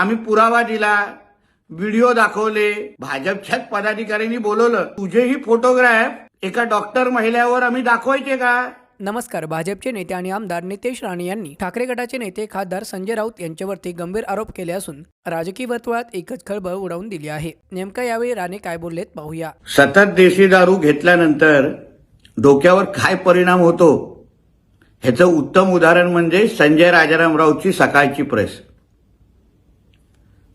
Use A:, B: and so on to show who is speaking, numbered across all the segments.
A: आम्ही पुरावा दिला व्हिडिओ दाखवले भाजपच्याच पदाधिकाऱ्यांनी बोलवलं. तुझेही फोटोग्राफ एका डॉक्टर महिल्यावर आम्ही दाखवायचे का?
B: नमस्कार भाजपचे नेते आणि आमदार नितेश राणे यांनी ठाकरे गटाचे नेते खासदार संजय राऊत यांच्यावरती गंभीर आरोप केले असून राजकीय वर्तुळात एकच खळबळ उडवून दिली आहे. नेमकं यावेळी राणे काय बोललेत पाहूया.
A: सतत देशी दारू घेतल्यानंतर डोक्यावर काय परिणाम होतो? ह्याचं उत्तम उदाहरण म्हणजे संजय राजाराम राऊतची सकाळची प्रेस.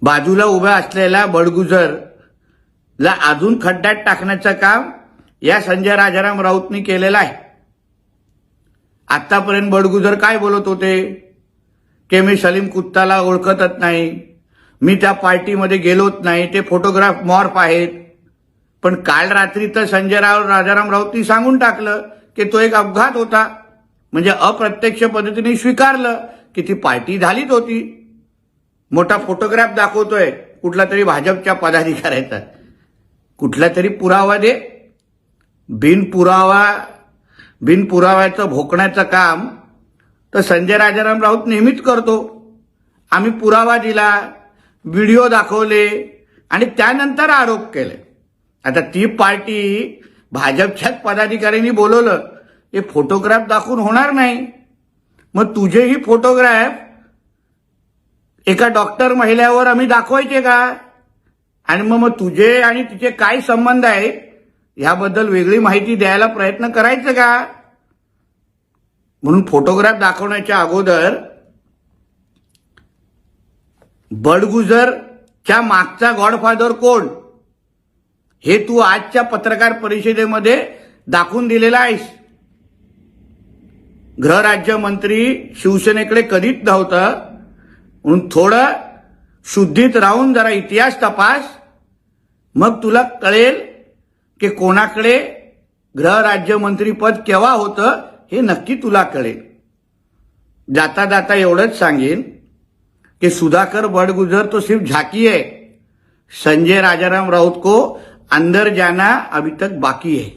A: बाजूला उभ्या असलेल्या बडगुजरला अजून खड्ड्यात टाकण्याचं काम या संजय राजाराम राऊतनी केलेलं आहे. आतापर्यंत बडगुजर काय बोलत होते? की मी सलीम कुत्ताला ओळखतच नाही. मी त्या पार्टीमध्ये गेलोच नाही. ते फोटोग्राफ मॉर्फ आहेत. पण काल रात्री तर संजय राव राजाराम राऊतनी सांगून टाकलं की तो एक अपघात होता. म्हणजे अप्रत्यक्ष पद्धतीने स्वीकारलं की ती पार्टी झालीच होती. मोठा फोटोग्राफ दाखवतोय कुठला तरी भाजपच्या पदाधिकाऱ्याचा. कुठला तरी पुरावा दे. बिनपुरावा बिनपुराव्याचं भोकण्याचं काम तर संजय राजाराम राऊत नेहमीच करतो. आम्ही पुरावा दिला व्हिडिओ दाखवले आणि त्यानंतर आरोप केले. आता ती पार्टी भाजपच्याच पदाधिकाऱ्यांनी बोलवलं हे फोटोग्राफ दाखवून होणार नाही. मग तुझेही फोटोग्राफ एका डॉक्टर महिल्यावर आम्ही दाखवायचे का? आणि मग मग तुझे आणि तिचे काय संबंध आहे ह्याबद्दल वेगळी माहिती द्यायला प्रयत्न करायचं का? म्हणून फोटोग्राफ दाखवण्याच्या अगोदर बडगुजरच्या मागचा गॉडफादर कोण? हे तू आजच्या पत्रकार परिषदेमध्ये दाखवून दिलेला आहेस. गृहराज्यमंत्री शिवसेनेकडे कधीच नव्हतं. म्हणून थोडं शुद्धीत राहून जरा इतिहास तपास. मग तुला कळेल की कोणाकडे गृहराज्यमंत्रीपद केव्हा होतं हे नक्की तुला कळेल. जाता जाता एवढंच सांगेन की सुधाकर बड़गुजर तो सिर्फ झाकी है संजय राजाराम राउत को अंदर जाना अभी तक बाकी है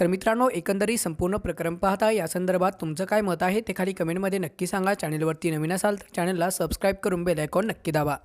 B: तर मित्रांनो एकंदरीत संपूर्ण प्रकरण पाहता या संदर्भात तुमचं काय मत आहे ते खाली कमेंटमध्ये नक्की सांगा. चॅनलवरती नवीन असाल तर चॅनलला सबस्क्राईब करून बेल आयकॉन नक्की दाबा.